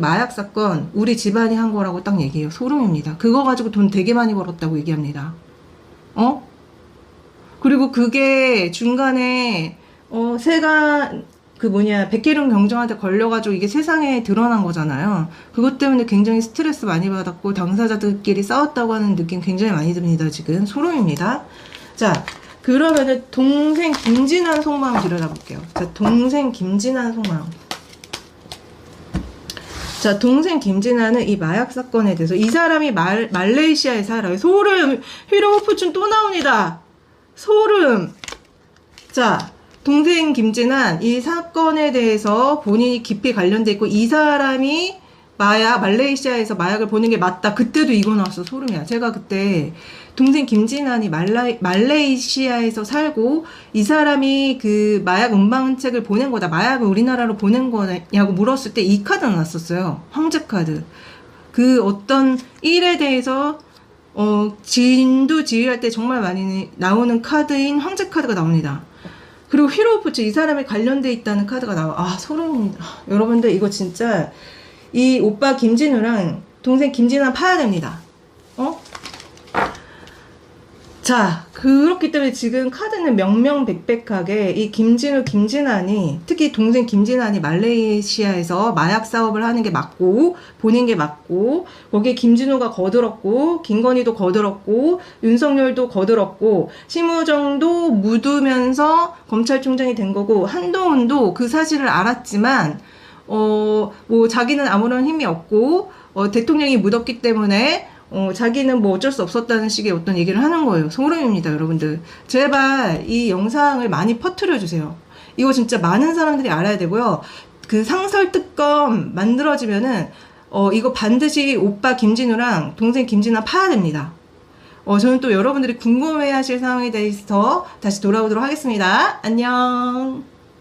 마약 사건 우리 집안이 한 거라고 딱 얘기해요. 소름입니다. 그거 가지고 돈 되게 많이 벌었다고 얘기합니다. 어? 그리고 그게 중간에 어 세간 그 뭐냐 백계룡 경정한테 걸려가지고 이게 세상에 드러난 거잖아요. 그것 때문에 굉장히 스트레스 많이 받았고 당사자들끼리 싸웠다고 하는 느낌 굉장히 많이 듭니다. 지금 소름입니다. 자 그러면은 동생 김진환 속마음 들여다볼게요. 자 동생 김진환 속마음. 자, 동생 김진아는 이 마약 사건에 대해서 이 사람이 말, 말레이시아에 살아요. 소름! 휘로호프춘 또 나옵니다. 소름! 자, 동생 김진아 이 사건에 대해서 본인이 깊이 관련돼 있고 이 사람이 마약 말레이시아에서 마약을 보는 게 맞다. 그때도 이거 나왔어. 소름이야. 제가 그때 동생 김진환이 말라, 말레이시아에서 살고 이 사람이 그 마약 음반책을 보낸 거다. 마약을 우리나라로 보낸 거냐고 물었을 때 이 카드 나왔었어요. 황제 카드. 그 어떤 일에 대해서 어, 진두 지휘할 때 정말 많이 나오는 카드인 황제 카드가 나옵니다. 그리고 히로푸츠 이 사람이 관련돼 있다는 카드가 나와. 아 소름입니다. 여러분들 이거 진짜 이 오빠 김진우랑 동생 김진아 파야 됩니다. 어? 자, 그렇기 때문에 지금 카드는 명명백백하게 이 김진우, 김진환이 특히 동생 김진환이 말레이시아에서 마약 사업을 하는 게 맞고 보낸 게 맞고 거기에 김진우가 거들었고 김건희도 거들었고 윤석열도 거들었고 심우정도 묻으면서 검찰총장이 된 거고 한동훈도 그 사실을 알았지만 어, 뭐, 자기는 아무런 힘이 없고, 어, 대통령이 묻었기 때문에, 어, 자기는 뭐 어쩔 수 없었다는 식의 어떤 얘기를 하는 거예요. 소름입니다, 여러분들. 제발 이 영상을 많이 퍼뜨려 주세요. 이거 진짜 많은 사람들이 알아야 되고요. 그 상설 특검 만들어지면은, 어, 이거 반드시 오빠 김진우랑 동생 김진아 파야 됩니다. 어, 저는 또 여러분들이 궁금해 하실 상황에 대해서 다시 돌아오도록 하겠습니다. 안녕.